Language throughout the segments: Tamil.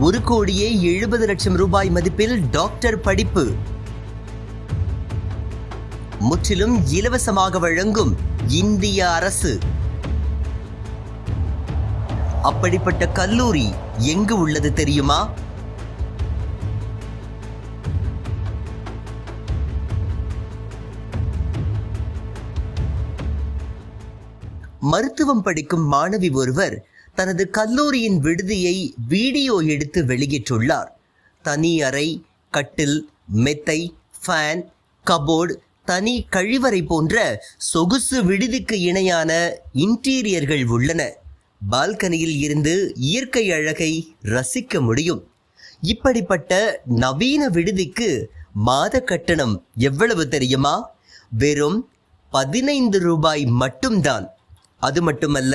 ஒரு கோடியே எழுபது லட்சம் ரூபாய் மதிப்பில் டாக்டர் படிப்பு. முற்றிலும் இலவசமாக வழங்கும் இந்திய அரசு. அப்படிப்பட்ட கல்லூரி எங்கு உள்ளது தெரியுமா? மருத்துவம் படிக்கும் மாணவி ஒருவர் தனது கல்லூரியின் விடுதியை வீடியோ எடுத்து வெளியிட்டுள்ளார். தனி அறை கட்டில் மெத்தை ஃபேன் கபோர்டு தனி கழிவறை போன்ற சொகுசு விடுதிக்கு இணையான இன்டீரியர்கள் உள்ளன. பால்கனியில் இருந்து இயற்கை அழகை ரசிக்க முடியும். இப்படிப்பட்ட நவீன விடுதிக்கு மாத கட்டணம் எவ்வளவு தெரியுமா? வெறும் பதினைந்து ரூபாய் மட்டும்தான். அது மட்டுமல்ல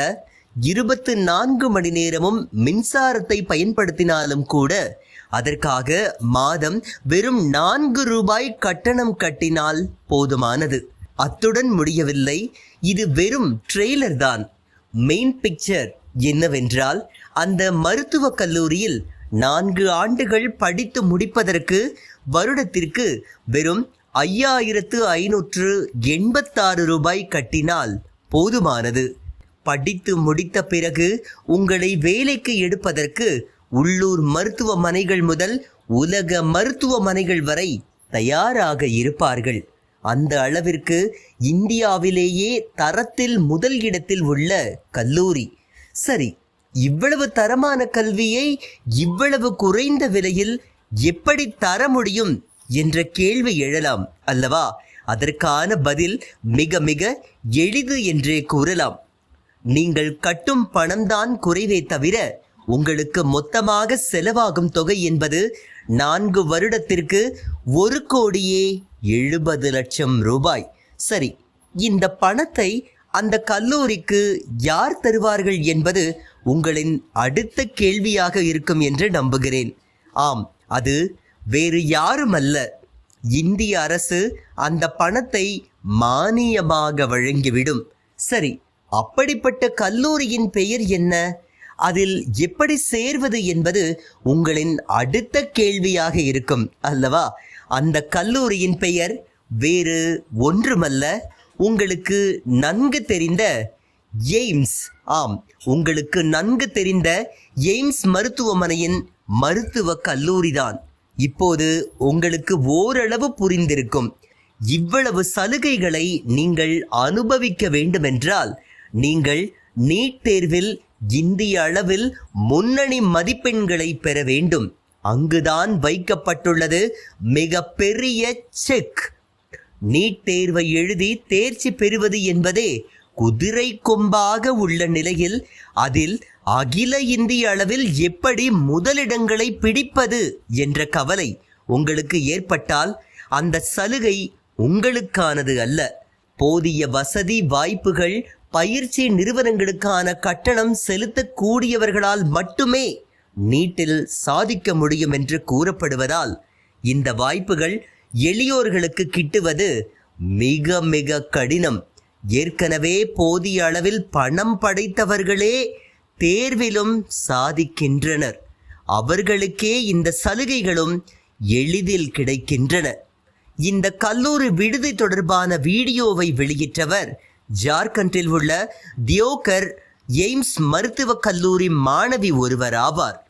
இருபத்து நான்கு மணி நேரமும் மின்சாரத்தை பயன்படுத்தினாலும் கூட அதற்காக மாதம் வெறும் நான்கு ரூபாய் கட்டணம் கட்டினால் போதுமானது. அத்துடன் முடியவில்லை. இது வெறும் ட்ரெய்லர் தான். மெயின் பிக்சர் என்னவென்றால் அந்த மருத்துவக் கல்லூரியில் நான்கு ஆண்டுகள் படித்து முடிப்பதற்கு வருடத்திற்கு வெறும் ஐயாயிரத்து ஐநூற்று எண்பத்தாறு ரூபாய் கட்டினால் போதுமானது. படித்து முடித்த பிறகு உங்களை வேலைக்கு எடுப்பதற்கு உள்ளூர் மருத்துவமனைகள் முதல் உலக மருத்துவமனைகள் வரை தயாராக இருப்பார்கள். அந்த அளவிற்கு இந்தியாவிலேயே தரத்தில் முதல் இடத்தில் உள்ள கல்லூரி. சரி இவ்வளவு தரமான கல்வியை இவ்வளவு குறைந்த விலையில் எப்படி தர முடியும் என்ற கேள்வி எழலாம் அல்லவா? அதற்கான பதில் மிக மிக எளிது என்றே கூறலாம். நீங்கள் கட்டும் பணம்தான் குறைவே தவிர உங்களுக்கு மொத்தமாக செலவாகும் தொகை என்பது நான்கு வருடத்திற்கு ஒரு கோடியே எழுபது லட்சம் ரூபாய். சரி இந்த பணத்தை அந்த கல்லூரிக்கு யார் தருவார்கள் என்பது உங்களின் அடுத்த கேள்வியாக இருக்கும் என்று நம்புகிறேன். ஆம் அது வேறு யாரும் அல்ல இந்திய அரசு அந்த பணத்தை மானியமாக வழங்கிவிடும். சரி அப்படிப்பட்ட கல்லூரியின் பெயர் என்ன? அதில் எப்படி சேர்வது என்பது உங்களின் அடுத்த கேள்வியாக இருக்கும் அல்லவா? அந்த கல்லூரியின் பெயர் வேறு ஒன்றுமல்ல. உங்களுக்கு நன்கு தெரிந்த எய்ம்ஸ் ஆம் உங்களுக்கு நன்கு தெரிந்த எய்ம்ஸ் மருத்துவமனையின் மருத்துவ கல்லூரிதான். இப்போது உங்களுக்கு ஓரளவு புரிந்திருக்கும். இவ்வளவு சலுகைகளை நீங்கள் அனுபவிக்க வேண்டுமென்றால் நீங்கள் நீட் தேர்வில் இந்திய அளவில் முன்னணி மதிப்பெண்களை பெற வேண்டும். அங்குதான் வைக்கப்பட்டுள்ளது மிக பெரிய செக். நீட் தேர்வை எழுதி தேர்ச்சி பெறுவது என்பதே குதிரை கொம்பாக உள்ள நிலையில் அதில் அகில இந்திய அளவில் எப்படி முதலிடங்களை பிடிப்பது என்ற கவலை உங்களுக்கு ஏற்பட்டால் அந்த சலுகை உங்களுக்கானது அல்ல. போதிய வசதி வாய்ப்புகள் பயிற்சி நிறுவனங்களுக்கான கட்டணம் செலுத்தக்கூடியவர்களால் மட்டுமே நீட்டில் சாதிக்க முடியும் என்று கூறப்படுவதால் இந்த வாய்ப்புகள் எளியோர்களுக்கு கிட்டுவது மிக மிக கடினம். ஏற்கனவே போதிய அளவில் பணம் படைத்தவர்களே தேர்விலும் சாதிக்கின்றனர். அவர்களுக்கே இந்த சலுகைகளும் எளிதில் கிடைக்கின்றன. இந்த கல்லூரி விடுதி தொடர்பான வீடியோவை வெளியிட்டவர் ஜார்க்கண்டில் உள்ள தியோகர் எய்ம்ஸ் மருத்துவக் கல்லூரி மாணவி ஒருவர் ஆவார்.